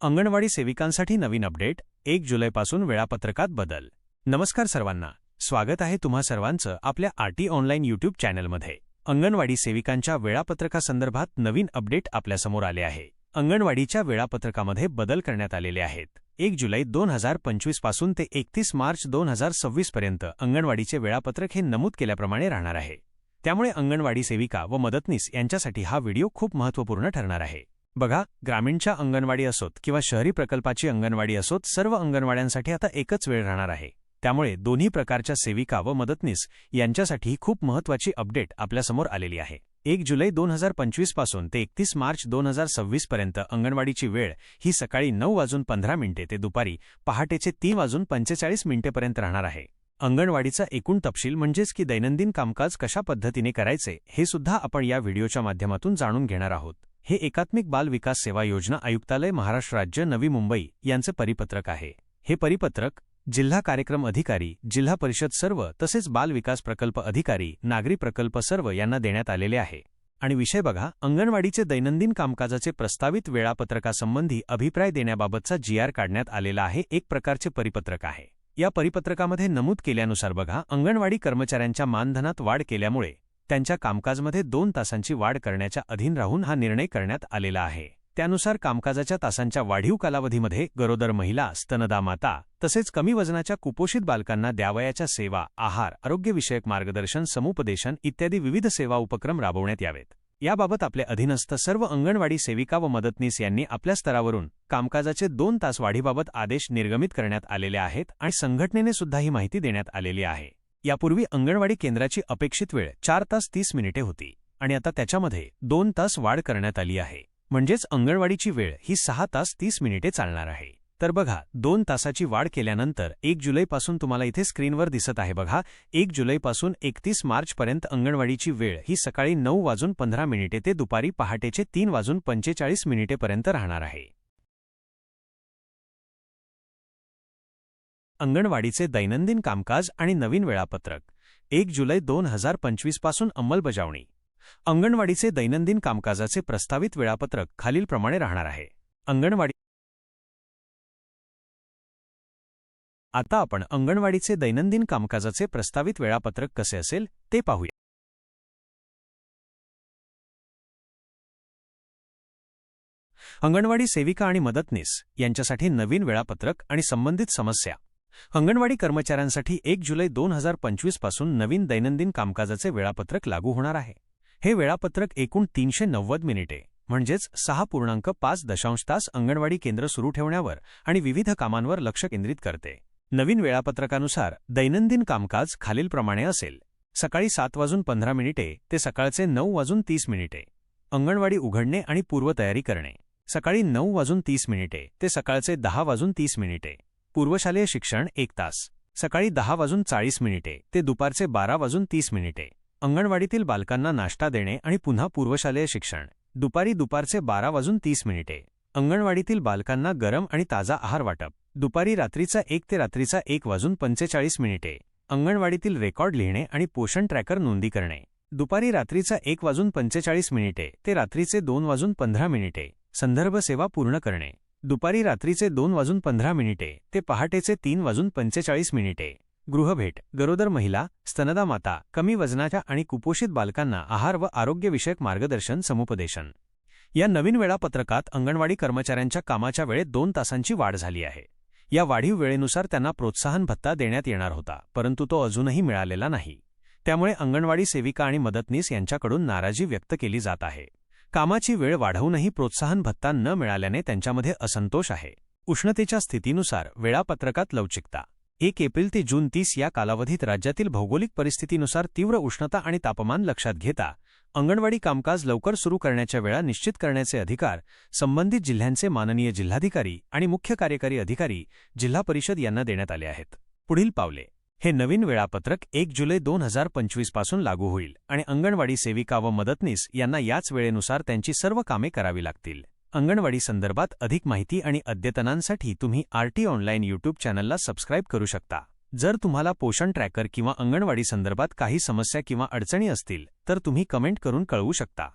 अंगणवाडी सेविकांसाठी नवीन update एक जुलैपासून वेळापत्रकात बदल. नमस्कार सर्वांना. स्वागत आहे तुम्हा सर्वांचं आपल्या आरटी ऑनलाईन यूट्यूब चॅनलमध्ये. अंगणवाडी सेविकांच्या वेळापत्रकासंदर्भात नवीन अपडेट आपल्यासमोर आले आहे. अंगणवाडीच्या वेळापत्रकामध्ये बदल करण्यात आलेले आहेत. एक जुलै दोन हजार पंचवीसपासून ते एकतीस मार्च दोन हजार सव्वीस पर्यंत अंगणवाडीचे वेळापत्रक हे नमूद केल्याप्रमाणे राहणार आहे. त्यामुळे अंगणवाडी सेविका व मदतनीस यांच्यासाठी हा व्हिडिओ खूप महत्त्वपूर्ण ठरणार आहे. बघा ग्रामीणच्या अंगणवाडी असोत किंवा शहरी प्रकल्पाची अंगणवाडी असोत सर्व अंगणवाड्यांसाठी आता एकच वेळ राहणार आहे. त्यामुळे दोन्ही प्रकारच्या सेविका व मदतनीस यांच्यासाठी खूप महत्त्वाची अपडेट आपल्यासमोर आलेली आहे. एक जुलै दोन हजार पंचवीसपासून ते एकतीस मार्च दोन हजार सव्वीस पर्यंत अंगणवाडीची वेळ ही सकाळी नऊ वाजून पंधरा मिनिटे ते दुपारी पहाटेचे तीन वाजून पंचेचाळीस मिनिटेपर्यंत राहणार आहे. अंगणवाडीचा एकूण तपशील म्हणजेच की दैनंदिन कामकाज कशा पद्धतीने करायचे हे सुद्धा आपण या व्हिडिओच्या माध्यमातून जाणून घेणार आहोत. हे एकात्मिक बाल विकास सेवा योजना आयुक्तालय महाराष्ट्र राज्य नवी मुंबई यांचे परिपत्रक आहे. हे परिपत्रक जिल्हा कार्यक्रम अधिकारी जिल्हा परिषद सर्व तसेच बाल विकास प्रकल्प अधिकारी नागरी प्रकल्प सर्व यांना देण्यात आलेले आहे. आणि विषय बघा अंगणवाडीचे दैनंदिन कामकाजाचे प्रस्तावित वेळापत्रकासंबंधी अभिप्राय देण्याबाबतचा जीआर काढण्यात आलेला आहे एक प्रकारचे परिपत्रक आहे. या परिपत्रकामध्ये नमूद केल्यानुसार बघा अंगणवाडी कर्मचाऱ्यांच्या मानधनात वाढ केल्यामुळे त्यांच्या कामकाजमध्ये दोन तासांची वाढ करण्याच्या अधीन राहून हा निर्णय करण्यात आलेला आहे. त्यानुसार कामकाजाच्या तासांच्या वाढीव कालावधीमध्ये गरोदर महिला स्तनदा माता तसेच कमी वजनाच्या कुपोषित बालकांना द्यावयाच्या सेवा आहार आरोग्यविषयक मार्गदर्शन समुपदेशन इत्यादी विविध सेवा उपक्रम राबवण्यात यावेत. याबाबत आपले अधीनस्थ सर्व अंगणवाडी सेविका व मदतनीस यांनी आपल्या स्तरावरून कामकाजाचे दोन तास वाढीबाबत आदेश निर्गमित करण्यात आलेले आहेत आणि संघटनेने सुद्धा ही माहिती देण्यात आलेली आहे. यापूर्वी अंगणवाडी केंद्राची अपेक्षित वेळ चार तास तीस मिनिटे होती आणि आता त्याच्यामध्ये दोन तास वाढ करण्यात आली आहे. म्हणजेच अंगणवाडीची वेळ ही सहा तास तीस मिनिटे चालणार आहे. तर बघा दोन तासाची वाढ केल्यानंतर एक जुलैपासून तुम्हाला इथे स्क्रीनवर दिसत आहे बघा एक जुलैपासून एकतीस मार्चपर्यंत अंगणवाडीची वेळ ही सकाळी नऊ वाजून पंधरा मिनिटे ते दुपारी पहाटेचे तीन वाजून पंचेचाळीस मिनिटेपर्यंत राहणार आहे. अंगणवाडीचे दैनंदिन कामकाज आणि नवीन वेळापत्रक. एक जुलै दोन हजार पंचवीसपासून अंमलबजावणी. अंगणवाडीचे दैनंदिन कामकाजाचे प्रस्तावित वेळापत्रक खालीलप्रमाणे राहणार आहे. अंगणवाडी आता आपण अंगणवाडीचे दैनंदिन कामकाजाचे प्रस्तावित वेळापत्रक कसे असेल ते पाहूया. अंगणवाडी सेविका आणि मदतनीस यांच्यासाठी नवीन वेळापत्रक आणि संबंधित समस्या. अंगणवाडी कर्मचाऱ्यांसाठी एक जुलै दोन हजार पंचवीसपासून नवीन दैनंदिन कामकाजाचे वेळापत्रक लागू होणार आहे. हे वेळापत्रक एकूण तीनशे नव्वद मिनिटे म्हणजेच सहा पूर्णांक पाच दशांश तास अंगणवाडी केंद्र सुरू ठेवण्यावर आणि विविध कामांवर लक्ष केंद्रित करते. नवीन वेळापत्रकानुसार दैनंदिन कामकाज खालीलप्रमाणे असेल. सकाळी सात वाजून पंधरा मिनिटे ते सकाळचे नऊ वाजून तीस मिनिटे. अंगणवाडी उघडणे आणि पूर्वतयारी करणे. सकाळी नऊ वाजून तीस मिनिटे ते सकाळचे दहा वाजून तीस मिनिटे. पूर्वशालेय शिक्षण एक तास. सकाळी दहा वाजून चाळीस मिनिटे ते दुपारचे बारा वाजून तीस मिनिटे. अंगणवाडीतील बालकांना नाश्ता देणे आणि पुन्हा पूर्वशालेय शिक्षण. दुपारी दुपारचे बारा वाजून तीस मिनिटे. अंगणवाडीतील बालकांना गरम आणि ताजा आहार वाटप. दुपारी रात्रीचा एक ते रात्रीचा एक वाजून पंचेचाळीस मिनिटे. अंगणवाडीतील रेकॉर्ड लिहिणे आणि पोषण ट्रॅकर नोंदी करणे. दुपारी रात्रीचा एक वाजून पंचेचाळीस मिनिटे ते रात्रीचे दोन वाजून पंधरा मिनिटे. संदर्भ सेवा पूर्ण करणे. दुपारी रात्रीचे दोन वाजून पंधरा मिनिटे ते पहाटेचे तीन वाजून पंचेचाळीस मिनिटे. गृहभेट गरोदर महिला स्तनदा माता कमी वजनाच्या आणि कुपोषित बालकांना आहार व आरोग्यविषयक मार्गदर्शन समुपदेशन. या नवीन वेळापत्रकात अंगणवाडी कर्मचाऱ्यांच्या कामाच्या वेळेत दोन तासांची वाढ झाली आहे. या वाढीव वेळेनुसार त्यांना प्रोत्साहन भत्ता देण्यात येणार होता परंतु तो अजूनही मिळालेला नाही. त्यामुळे अंगणवाडी सेविका आणि मदतनीस यांच्याकडून नाराजी व्यक्त केली जात आहे. कामाची वेळ वाढवूनही प्रोत्साहन भत्ता न मिळाल्याने त्यांच्यामध्ये असंतोष आहे. उष्णतेच्या स्थितीनुसार वेळापत्रकात लवचिकता. एक एप्रिल ते जून तीस या कालावधीत राज्यातील भौगोलिक परिस्थितीनुसार तीव्र उष्णता आणि तापमान लक्षात घेता अंगणवाडी कामकाज लवकर सुरू करण्याच्या वेळा निश्चित करण्याचे अधिकार संबंधित जिल्ह्यांचे माननीय जिल्हाधिकारी आणि मुख्य कार्यकारी अधिकारी जिल्हा परिषद यांना देण्यात आले आहेत. पुढील पावले हे नवीन वेळापत्रक एक जुलै दोन हजार पंचवीसपासून लागू होईल आणि अंगणवाडी सेविका व मदतनीस यांना याच वेळेनुसार त्यांची सर्व कामे करावी लागतील. अंगणवाडी संदर्भात अधिक माहिती आणि अद्यतनांसाठी तुम्ही आरटी ऑनलाईन यूट्यूब चॅनलला सबस्क्राईब करू शकता. जर तुम्हाला पोषण ट्रॅकर किंवा अंगणवाडी संदर्भात काही समस्या किंवा अडचणी असतील तर तुम्ही कमेंट करून कळवू शकता.